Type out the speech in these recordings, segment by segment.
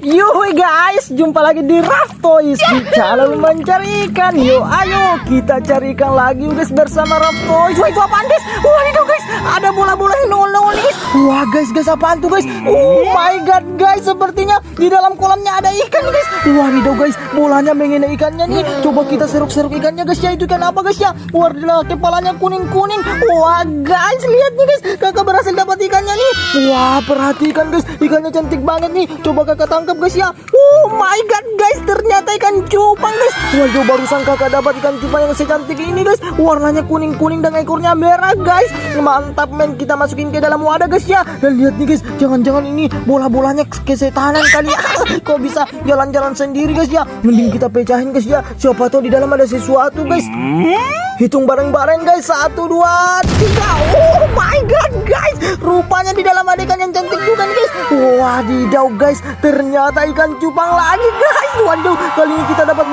Yuhui guys, jumpa lagi di Raftoys di channel mencari ikan. Yuk, ayo kita cari ikan lagi guys bersama Raftoys. Wah itu apaan guys? Wah itu guys, ada bola-bola yang nongol-nongol guys. Wah guys, guys apaan tuh guys? Oh my god guys, sepertinya di dalam kolamnya ada ikan guys. Wah itu guys, bolanya mengenai ikannya nih. Coba kita seruk-seruk ikannya guys ya. Itu ikan apa guys ya? Wah kepalanya kuning-kuning. Wah guys, lihat nih guys, kakak berhasil dapat ikannya nih. Wah perhatikan guys, ikannya cantik banget nih. Coba kakak tangkap guys ya. Oh my god guys, ternyata ikan cupang guys. Waduh barusan kakak dapat ikan cupang yang secantik ini guys. Warnanya kuning-kuning dan ekornya merah guys. Mantap men, kita masukin ke dalam wadah guys ya. Dan lihat nih guys, jangan-jangan ini bola-bolanya kesetanan kali ya. Kok bisa jalan-jalan sendiri guys ya? Mending kita pecahin guys ya. Siapa tahu di dalam ada sesuatu guys. Hitung bareng-bareng guys. Satu, dua, tiga. Oh my god guys. Rupanya di dalam ada ikan yang cantik juga nih guys. Wadidaw guys. Ternyata ikan cupang lagi guys. Waduh. Kali ini kita dapat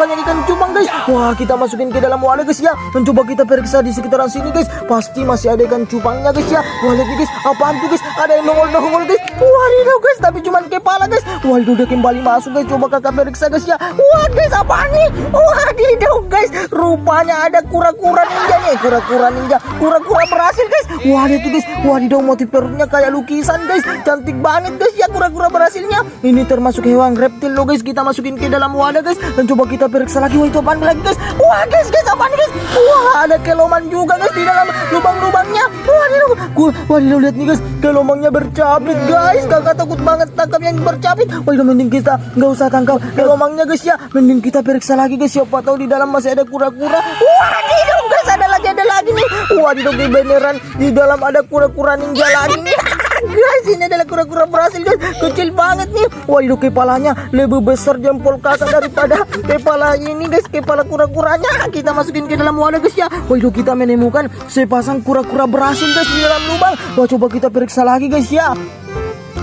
Wah kita masukin ke dalam wadah guys ya. Dan coba kita periksa di sekitaran sini guys. Pasti masih ada ikan cupangnya guys ya. Wah lihat guys. Apaan tuh guys? Ada yang nongol-nongol guys. Wadidaw guys. Tapi cuman kepala guys. Wah itu udah kembali masuk guys. Coba kakak periksa guys ya. Wah guys apaan nih? Wadidaw guys. Rupanya ada kura-kura ninja nih. Kura-kura ninja. Kura-kura berhasil guys. Wah lihat guys. Wadidaw motif perutnya kayak lukisan guys. Cantik banget guys ya kura-kura berhasilnya. Ini termasuk hewan reptil loh guys. Kita masukin ke dalam wadah guys. Dan coba kita periksa lagi. Wah itu apaan lagi guys? Wah guys guys apaan guys? Wah ada keloman juga guys di dalam lubang-lubangnya. Wadidaw. Gua wadidaw lihat nih guys. Kelomangnya bercabit guys. Kakak takut banget tangkap yang bercabit. Wadidaw mending kita nggak usah tangkap kelomangnya guys ya. Mending kita periksa lagi guys. Siapa tahu di dalam masih ada kura-kura. Wadidaw guys ada lagi ada lagi nih. Wadidaw guys beneran di dalam ada kura-kura ninja lagi nih. guys ini adalah kura-kura berhasil guys. Kecil banget nih. Waduh kepalanya lebih besar jempol kakak daripada kepala ini guys. Kepala kura-kuranya. Kita masukin ke dalam wadah guys ya. Waduh kita menemukan sepasang kura-kura berhasil guys di dalam lubang. Wah coba kita periksa lagi guys ya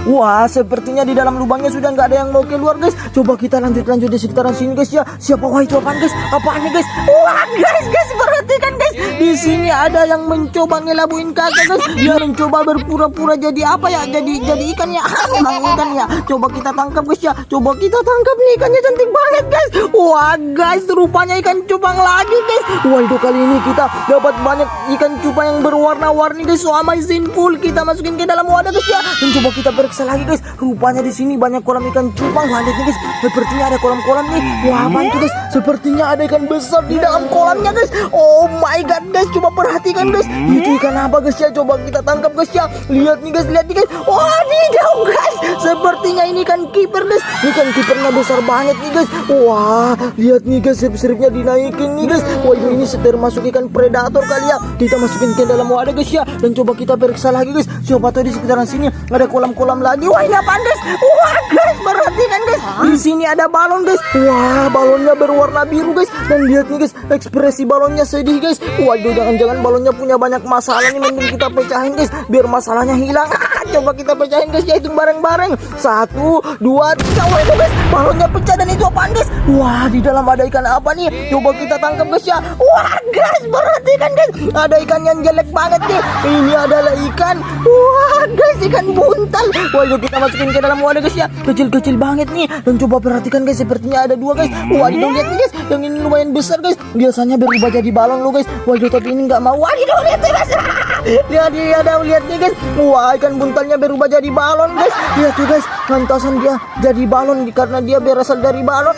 Wah, sepertinya di dalam lubangnya sudah nggak ada yang mau keluar, guys. Coba kita lanjut lanjut di sekitaran sini, guys ya. Siapa wah itu apaan, guys? Apaan nih, guys? Wah, guys, guys, perhatikan, guys. Di sini ada yang mencoba ngelabuin kakak, guys. Dia mencoba berpura-pura jadi apa ya? Jadi jadi ikan ya. Memang ikan ya. Coba kita tangkap, guys ya. Coba kita tangkap nih ikannya cantik banget, guys. Wah, guys, rupanya ikan cupang lagi, guys. Wah, itu kali ini kita dapat banyak ikan cupang yang berwarna-warni, guys. So amazing full. Kita masukin ke dalam wadah, guys ya. Dan coba kita periksa periksa lagi guys. Rupanya di sini banyak kolam ikan cupang. Wah lihat nih guys. Sepertinya ada kolam-kolam nih. Wah apaan tuh guys. Sepertinya ada ikan besar di dalam kolamnya guys. Oh my god guys. Coba perhatikan guys. Itu ikan apa guys? Ya coba kita tangkap guys ya. Lihat nih guys. Lihat nih guys. Wah dong guys. Sepertinya ini ikan kiper guys. Ikan kipernya besar banget nih guys. Wah lihat nih guys. Sirip-siripnya dinaikin nih guys. Wah ini, ini termasuk ikan predator kali ya. Kita masukin ke dalam wadah guys ya. Dan coba kita periksa lagi guys. Siapa tahu di sekitaran sini ada kolam-kolam lagi. Wah ini apaan guys? Wah guys perhatikan guys. Di sini ada balon guys. Wah balonnya berwarna biru guys. Dan lihat nih guys ekspresi balonnya sedih guys. Waduh jangan-jangan balonnya punya banyak masalah nih. Mending kita pecahin guys biar masalahnya hilang. Coba kita pecahin guys ya hitung bareng-bareng. Satu, dua, tiga. Wah itu guys balonnya pecah dan itu apaan guys? Wah di dalam ada ikan apa nih? Coba kita tangkap guys ya. Wah guys perhatikan guys. Ada ikan yang jelek banget nih. Ini adalah ikan. Wah guys ikan buntal. Waduh kita masukin ke dalam. Wadah guys ya. Kecil-kecil banget nih. Dan coba perhatikan guys Sepertinya ada dua guys. Waduh lihat nih guys. Yang ini lumayan besar guys. Biasanya berubah jadi balon lo guys. Waduh tapi ini nggak mau. Waduh lihat nih guys. Lihat ada lihat nih guys. Wah ikan buntalnya berubah jadi balon guys. Lihat tuh guys Lantasan dia jadi balon Karena dia berasal dari balon.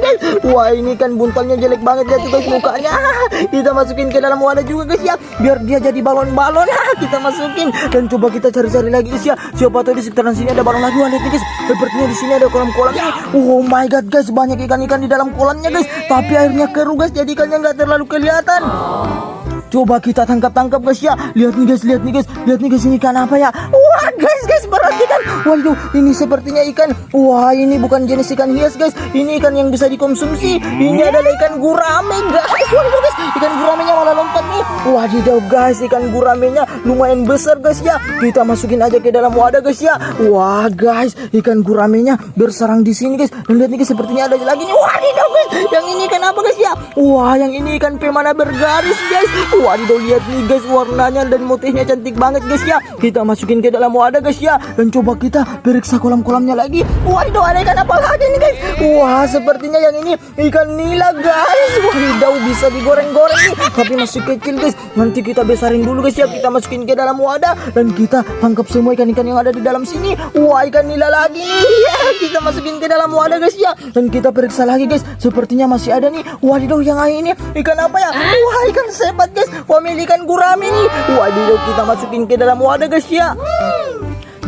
Guys Wah ini kan buntalnya jelek banget. Tuh guys mukanya. Kita masukin ke dalam wadah juga guys ya. Biar dia jadi balon-balon. Kita masukin. Dan coba kita cari-cari lagi guys ya. Siapa tahu di sekitaran sini ada balon lagi. Wah lihat guys. Sepertinya di sini ada kolam-kolam. Ini oh my god guys. Banyak ikan-ikan di dalam kolamnya guys. Tapi airnya keruh guys. Jadi ikannya nggak terlalu kelihatan Coba kita tangkap-tangkap guys ya. Lihat nih guys, lihat nih guys, lihat nih guys ini ikan apa ya? Wah guys, guys perhatikan. Waduh, ini sepertinya ikan. Wah ini bukan jenis ikan hias guys. Ini ikan yang bisa dikonsumsi. Ini adalah ikan gurame guys. Waduh guys, ikan guramenya malah lompat nih. Wadidaw guys, ikan guramenya lumayan besar guys ya. Kita masukin aja ke dalam wadah guys ya. Wah guys, ikan guramenya bersarang di sini guys. Lihat nih guys, sepertinya ada lagi nih. Wadidaw guys, yang ini ikan apa guys ya? Wah yang ini ikan pemana bergaris guys. Wadidaw lihat nih guys warnanya dan motifnya cantik banget guys ya. Kita masukin ke dalam wadah guys ya. Dan coba kita periksa kolam-kolamnya lagi. Wadidaw ada ikan apa lagi nih guys? Wah sepertinya yang ini ikan nila guys. Wadidaw bisa digoreng-goreng nih. Tapi masih kecil guys. Nanti kita besarin dulu guys ya. Kita masukin ke dalam wadah dan kita tangkap semua ikan-ikan yang ada di dalam sini. Wah ikan nila lagi nih. Ya, kita masukin ke dalam wadah guys ya. Dan kita periksa lagi guys. Sepertinya masih ada nih. Wadidaw yang ini ikan apa ya? Wah ikan sepat guys. Family ikan gurame nih. Wadidaw kita masukin ke dalam wadah guys ya.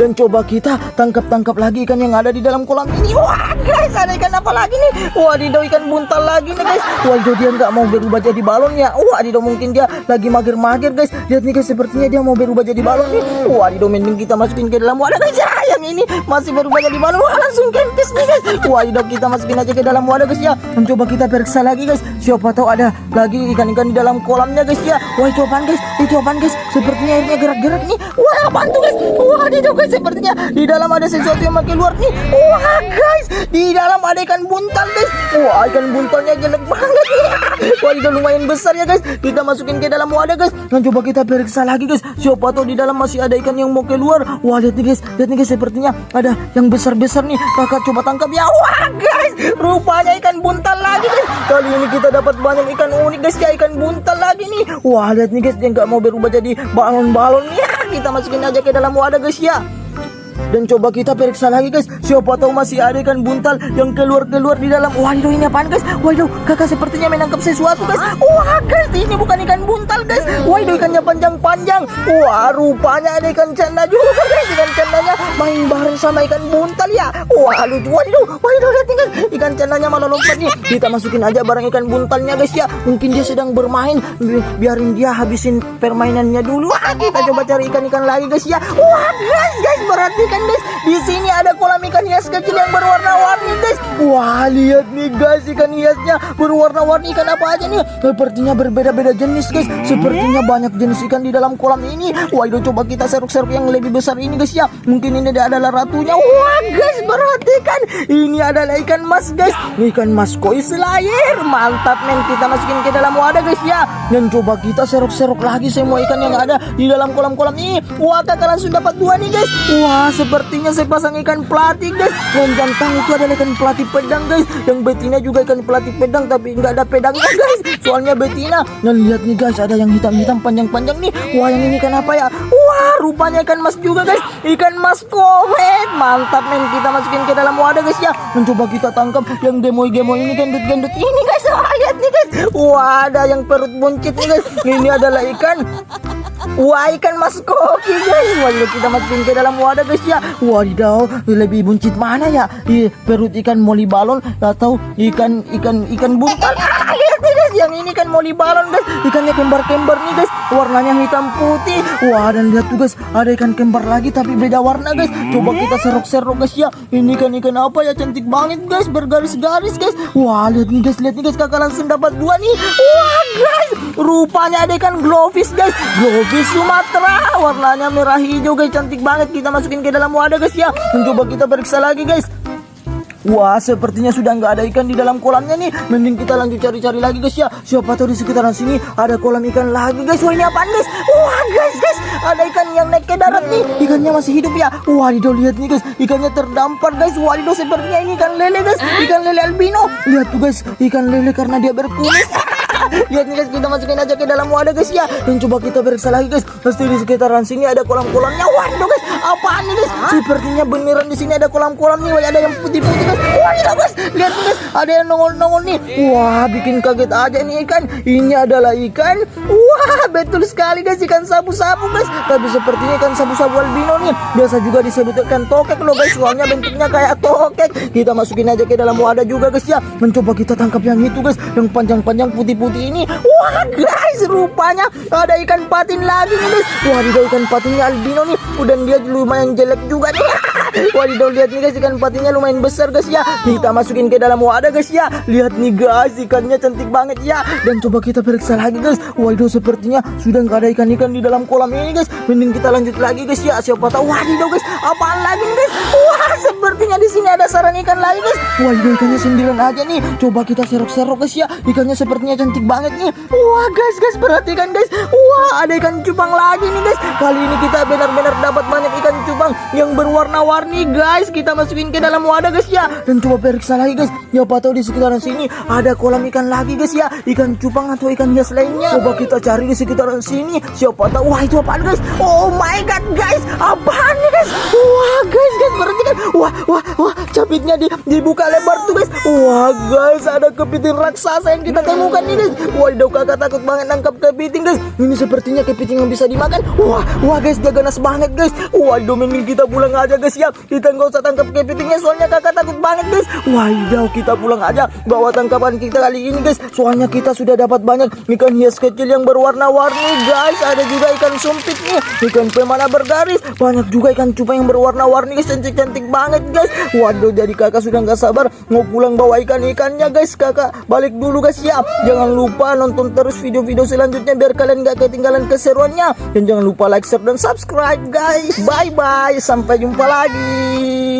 Dan coba kita tangkap-tangkap lagi ikan yang ada di dalam kolam ini. Wah guys, ada ikan apa lagi nih? Wadidaw ikan buntal lagi nih guys. Wadidaw dia nggak mau berubah jadi balon ya. Wadidaw mungkin dia lagi mager-mager guys. Lihat nih guys, sepertinya dia mau berubah jadi balon nih. Wadidaw mending kita masukin ke dalam wadah guys. Ya, yang ini masih berubah jadi balon. Wah langsung kempes nih guys. Wadidaw kita masukin aja ke dalam wadah guys ya. Dan coba kita periksa lagi guys. Siapa tahu ada lagi ikan-ikan di dalam kolamnya guys ya. Wah apaan guys? Itu apaan guys? Sepertinya airnya gerak-gerak nih. Wah apaan tuh guys? Wadidaw guys sepertinya di dalam ada sesuatu yang makin luar nih. Wah guys, di dalam ada ikan buntal guys. Wah ikan buntalnya jelek banget nih. Wah itu lumayan besar ya guys. Kita masukin ke dalam wadah guys. Dan coba kita periksa lagi guys. Siapa tahu di dalam masih ada ikan yang mau keluar. Wah lihat nih guys, lihat nih guys sepertinya ada yang besar-besar nih. Kakak coba tangkap ya. Wah guys, rupanya ikan buntal lagi guys. Kali ini kita dapat banyak ikan unik guys ya ikan buntal lagi nih. Wah lihat nih guys dia nggak mau berubah jadi balon-balon ya. Kita masukin aja ke dalam wadah guys ya. Dan coba kita periksa lagi guys. Siapa tahu masih ada ikan buntal yang keluar-keluar di dalam. Waduh ini apaan guys? Waduh kakak sepertinya menangkap sesuatu guys. Wah guys ini bukan ikan buntal guys. Waduh ikannya panjang-panjang. Wah rupanya ada ikan canda juga guys. Ikan candanya main bareng sama ikan buntal ya. Wah lucu. Waduh waduh lihat guys. Ikan candanya malah lompat nih. Kita masukin aja bareng ikan buntalnya guys ya. Mungkin dia sedang bermain. Bi- Biarin dia habisin permainannya dulu. Wah kita coba cari ikan-ikan lagi guys ya. Wah guys guys perhatikan guys. Di sini ada kolam ikan hias kecil yang berwarna-warni guys. Wah lihat nih guys ikan hiasnya berwarna-warni. Ikan apa aja nih? Sepertinya berbeda-beda jenis guys. Sepertinya banyak jenis ikan di dalam kolam ini. Wah coba kita seruk-seruk yang lebih besar ini guys ya. Mungkin ini adalah ratunya. Wah guys perhatikan. Ini adalah ikan mas guys. Ikan mas koi selayar mantap men. Kita masukin ke dalam wadah guys ya. Dan coba kita seruk-seruk lagi semua ikan yang ada di dalam kolam-kolam ini. Wah kakak langsung dapat dua nih guys. Wah sepertinya sepasang ikan pelatih guys. Yang jantan itu adalah ikan pelatih pedang guys. Yang betina juga ikan pelatih pedang tapi nggak ada pedangnya guys. Soalnya betina. Dan lihat nih guys. Ada yang hitam-hitam panjang-panjang nih. Wah yang ini ikan apa ya? Wah rupanya ikan mas juga guys. Ikan mas komet. Mantap men. Kita masukin ke dalam wadah guys ya. Mencoba kita tangkap yang gemoy-gemoy ini gendut-gendut ini guys. Wah lihat nih guys. Wah ada yang perut buncit nih guys. Ini adalah ikan Wah ikan mas koki guys. Wadidaw kita masukin ke dalam wadah guys ya. Wadidaw lebih buncit mana ya? Ih, Perut ikan moli balon Atau ikan ikan ikan buntal? Ah, Lihat nih guys yang ini kan moli balon guys. Ikannya kembar-kembar nih guys. Warnanya hitam putih. Wah dan lihat tuh guys Ada ikan kembar lagi tapi beda warna guys. Coba kita serok-serok guys ya. Ini kan ikan apa ya? Cantik banget guys. Bergaris-garis guys. Wah lihat nih guys Lihat nih guys kakak langsung dapat dua nih. Wah guys. Rupanya ada ikan glowfish guys. Glowfish Sumatera Warnanya merah hijau guys Cantik banget Kita masukin ke dalam wadah guys ya Mencoba kita periksa lagi guys Wah, sepertinya sudah nggak ada ikan di dalam kolamnya nih. Mending kita lanjut cari-cari lagi guys ya. Siapa tahu di sekitaran sini ada kolam ikan lagi guys. Wah, ini apaan guys? Wah, guys, guys, ada ikan yang naik ke darat nih. Ikannya masih hidup ya. Wah, Dido lihat nih guys, ikannya terdampar guys. Wah, Dido sepertinya ini ikan lele guys. Ikan lele albino. Lihat tuh guys, ikan lele karena dia berkumis. Lihat nih guys, kita masukin aja ke dalam wadah guys ya. Dan coba kita periksa lagi guys. Pasti di sekitaran sini ada kolam-kolamnya. Waduh guys, apaan nih guys? Sepertinya beneran di sini ada kolam-kolam nih. Ada yang putih-putih guys. Waduh guys, lihat nih guys, ada yang nongol-nongol nih. Wah, bikin kaget aja nih ikan. Ini adalah ikan. Wah, betul sekali guys, ikan sabu-sabu guys. Tapi sepertinya ikan sabu-sabu albino nih. Biasa juga disebut ikan tokek loh guys. Soalnya bentuknya kayak tokek. Kita masukin aja ke dalam wadah juga guys ya. Mencoba kita tangkap yang itu guys, yang panjang-panjang putih-putih ini. Wah, guys, rupanya ada ikan patin lagi nih guys. Wah, di ikan patinnya albino nih. Udah dia lumayan jelek juga nih. Wadidaw lihat nih guys ikan patinya lumayan besar guys ya. Kita masukin ke dalam wadah guys ya. Lihat nih guys ikannya cantik banget ya. Dan coba kita periksa lagi guys. Wadidaw sepertinya sudah nggak ada ikan-ikan di dalam kolam ini guys. Mending kita lanjut lagi guys ya. Siapa tahu wadidaw guys apaan lagi guys? Wah sepertinya di sini ada sarang ikan lagi guys. Wadidaw ikannya sendirian aja nih. Coba kita serok-serok guys ya. Ikannya sepertinya cantik banget nih. Wah guys guys perhatikan guys. Wah ada ikan cupang lagi nih guys. Kali ini kita benar-benar dapat banyak ikan cupang Yang berwarna-warni guys. Kita masukin ke dalam wadah guys ya. Dan coba periksa lagi guys. Siapa tahu di sekitaran sini ada kolam ikan lagi guys ya. Ikan cupang atau ikan hias lainnya. Coba kita cari di sekitaran sini. Siapa tahu Wah itu apaan guys? Oh my god guys. Apaan nih guys? Wah guys guys perhatikan Wah wah wah Capitnya di, dibuka lebar tuh guys. Wah guys ada kepiting raksasa yang kita temukan nih guys. Waduh kakak takut banget nangkap kepiting guys. Ini sepertinya kepiting yang bisa dimakan. Wah wah guys dia ganas banget guys. Waduh mending kita pulang aja guys ya Kita nggak usah tangkap kepitingnya soalnya kakak takut banget guys. Waduh kita pulang aja Bawa tangkapan kita kali ini guys. Soalnya kita sudah dapat banyak ikan hias kecil yang berwarna-warni guys. Ada juga ikan sumpit nih Ikan pemana bergaris. Banyak juga ikan cupang yang berwarna-warni guys. Cantik-cantik banget guys. Waduh jadi kakak sudah nggak sabar Mau pulang bawa ikan-ikannya guys. Kakak balik dulu guys. Ya Jangan lupa nonton terus video-video selanjutnya Biar kalian nggak ketinggalan keseruannya. Dan jangan lupa like, share, dan subscribe guys. Bye-bye. Sampai jumpa lagi Bye.